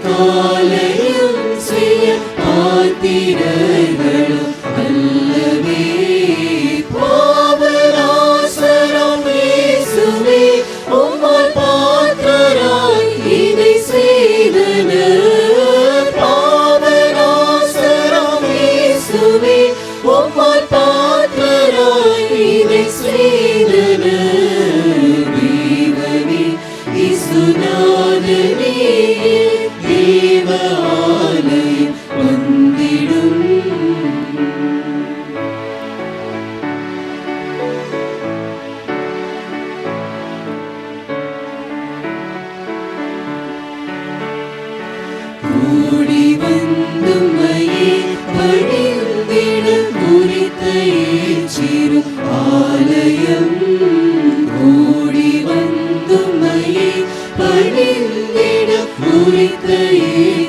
Cristo. evil.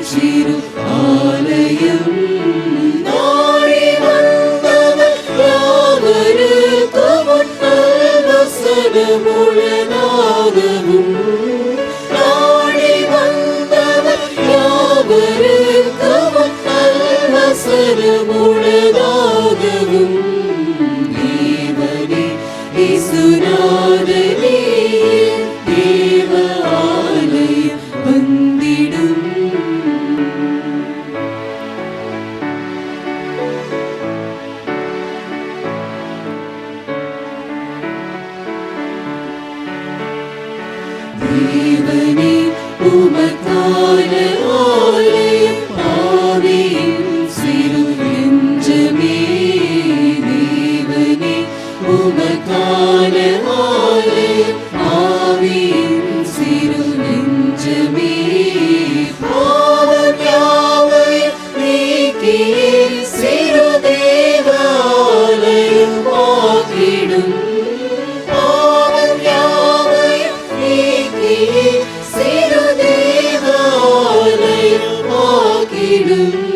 തിരു ആലയം മുഴനാദവും നാടി വന്നവർ യാവരുക്കവൻ നൽവസന മുഴനാദവും ദേവനെ ഈസുനാദനേ Ume Tale, Ole. Hallelujah.